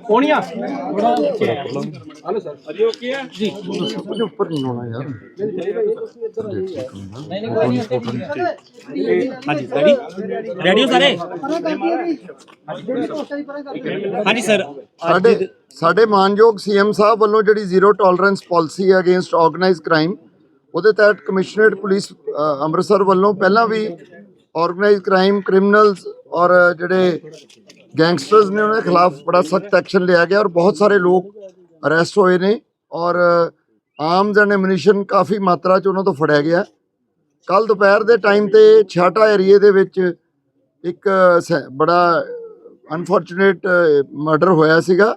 ਕੋਣੀਆਂ? ਉੱਪਰ ਨਹੀਂ ਹੋਣਾ ਯਾਰ। ਹਾਂਜੀ ਰੈਡੀ ਰੈਡੀ ਹੋ ਸਾਰੇ? ਹਾਂਜੀ ਸਰ ਸਾਡੇ ਸਾਡੇ ਮਾਨਯੋਗ ਸੀਐਮ ਸਾਹਿਬ ਵੱਲੋਂ ਜਿਹੜੀ ਜ਼ੀਰੋ ਟੋਲਰੈਂਸ ਪਾਲਿਸੀ ਹੈ ਅਗੇਂਸਟ ਆਰਗੇਨਾਈਜ਼ਡ ਕ੍ਰਾਈਮ ਉਹਦੇ ਤਹਿਤ ਕਮਿਸ਼ਨਰੇਟ ਪੁਲਿਸ ਅੰਮ੍ਰਿਤਸਰ ਵੱਲੋਂ ਪਹਿਲਾਂ ਵੀ ਆਰਗੇਨਾਈਜ਼ਡ ਕ੍ਰਾਈਮ ਕ੍ਰਿਮੀਨਲਸ ਔਰ ਜਿਹੜੇ ਗੈਂਗਸਟਰਸ ਨੇ ਉਹਨਾਂ ਦੇ ਖਿਲਾਫ ਬੜਾ ਸਖਤ ਐਕਸ਼ਨ ਲਿਆ ਗਿਆ ਔਰ ਬਹੁਤ ਸਾਰੇ ਲੋਕ ਅਰੈਸਟ ਹੋਏ ਨੇ ਔਰ ਆਰਮਸ ਐਂਡ ਐਮੂਨੀਸ਼ਨ ਕਾਫੀ ਮਾਤਰਾ 'ਚ ਉਹਨਾਂ ਤੋਂ ਫੜਿਆ ਗਿਆ। ਕੱਲ ਦੁਪਹਿਰ ਦੇ ਟਾਈਮ ਤੇ ਛਾਟਾ ਏਰੀਏ ਦੇ ਵਿੱਚ ਇੱਕ ਸ- ਬੜਾ ਅਨਫੋਰਚੂਨੇਟ ਮਰਡਰ ਹੋਇਆ ਸੀਗਾ।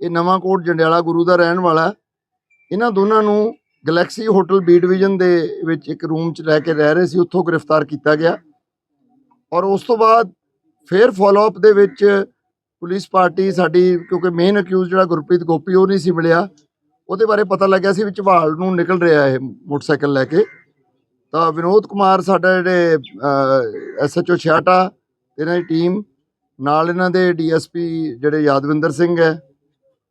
ਇਹ ਨਵਾਂ ਕੋਟ ਜੰਡਿਆਲਾ ਗੁਰੂ ਦਾ ਰਹਿਣ ਵਾਲਾ ਇਹਨਾਂ ਦੋਨਾਂ ਨੂੰ ਗੈਲੈਕਸੀ ਹੋਟਲ ਬੀ ਡਿਵੀਜ਼ਨ ਦੇ ਵਿੱਚ ਇੱਕ ਰੂਮ 'ਚ ਲੈ ਕੇ ਰਹਿ ਰਹੇ ਸੀ। ਉੱਥੋਂ ਗ੍ਰਿਫਤਾਰ ਕੀਤਾ ਗਿਆ। ਔਰ ਉਸ ਤੋਂ ਬਾਅਦ ਫਿਰ ਫਾਲੋ ਅਪ ਦੇ ਵਿੱਚ ਪੁਲਿਸ ਪਾਰਟੀ ਸਾਡੀ, ਕਿਉਂਕਿ ਮੇਨ ਅਕਿਊਜ਼ ਜਿਹੜਾ ਗੁਰਪ੍ਰੀਤ ਗੋਪੀ, ਉਹ ਨਹੀਂ ਸੀ ਮਿਲਿਆ। ਉਹਦੇ ਬਾਰੇ ਪਤਾ ਲੱਗਿਆ ਸੀ ਵੀ ਝਵਾਲ ਨੂੰ ਨਿਕਲ ਰਿਹਾ ਇਹ ਮੋਟਰਸਾਈਕਲ ਲੈ ਕੇ। ਤਾਂ ਵਿਨੋਦ ਕੁਮਾਰ ਸਾਡਾ ਜਿਹੜੇ ਐਸਐਚਓ ਛਿਆਟਾ ਇਹਨਾਂ ਦੀ ਟੀਮ ਨਾਲ ਇਹਨਾਂ ਦੇ ਡੀਐਸਪੀ ਜਿਹੜੇ ਯਾਦਵਿੰਦਰ ਸਿੰਘ ਹੈ।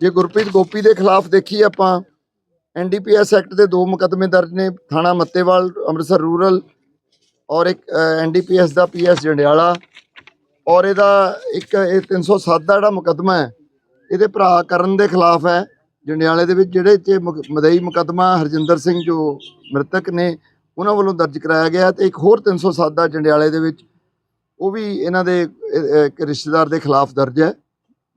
ਜੇ ਗੁਰਪ੍ਰੀਤ ਗੋਪੀ ਦੇ ਖਿਲਾਫ ਦੇਖੀ ਆਪਾਂ ਐਨਡੀਪੀਐਸ ਐਕਟ ਦੇ ਦੋ ਮੁਕੱਦਮੇ ਦਰਜ ਨੇ, ਥਾਣਾ ਮੱਤੇਵਾਲ, ਅੰਮ੍ਰਿਤਸਰ ਰੂਰਲ ਔਰ ਇੱਕ ਐਨਡੀਪੀਐਸ ਦਾ ਪੀਐਸ ਜੰਡਿਆਲਾ ਔਰ ਇਹਦਾ ਇੱਕ, ਇਹ 307 ਦਾ ਜਿਹੜਾ ਮੁਕੱਦਮਾ ਹੈ, ਇਹਦੇ ਭਰਾ ਕਰਨ ਦੇ ਖਿਲਾਫ ਹੈ। ਜੰਡਿਆਲੇ ਦੇ ਵਿੱਚ ਜਿਹੜੇ ਚ ਮੁਕ- ਮਦਈ ਮੁਕੱਦਮਾ ਹਰਜਿੰਦਰ ਸਿੰਘ ਜੋ ਮ੍ਰਿਤਕ ਨੇ, ਉਹਨਾਂ ਵੱਲੋਂ ਦਰਜ ਕਰਾਇਆ ਗਿਆ ਤੇ ਇੱਕ ਹੋਰ 307 ਦਾ ਜੰਡਿਆਲੇ ਦੇ ਵਿੱਚ ਉਹ ਵੀ ਇਹਨਾਂ ਦੇ ਰਿਸ਼ਤੇਦਾਰ ਦੇ ਖਿਲਾਫ ਦਰਜ ਹੈ।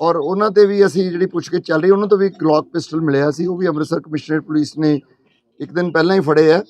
ਔਰ ਉਹਨਾਂ ਤੇ ਵੀ ਅਸੀਂ ਜਿਹੜੀ ਪੁੱਛਗਿੱਛ ਚੱਲ ਰਹੀ, ਉਹਨਾਂ ਤੋਂ ਵੀ ਗਲੌਕ ਪਿਸਟਲ ਮਿਲਿਆ ਸੀ, ਉਹ ਵੀ ਅੰਮ੍ਰਿਤਸਰ ਕਮਿਸ਼ਨਰੇਟ ਪੁਲਿਸ ਨੇ ਇੱਕ ਦਿਨ ਪਹਿਲਾਂ ਹੀ ਫੜੇ ਆ।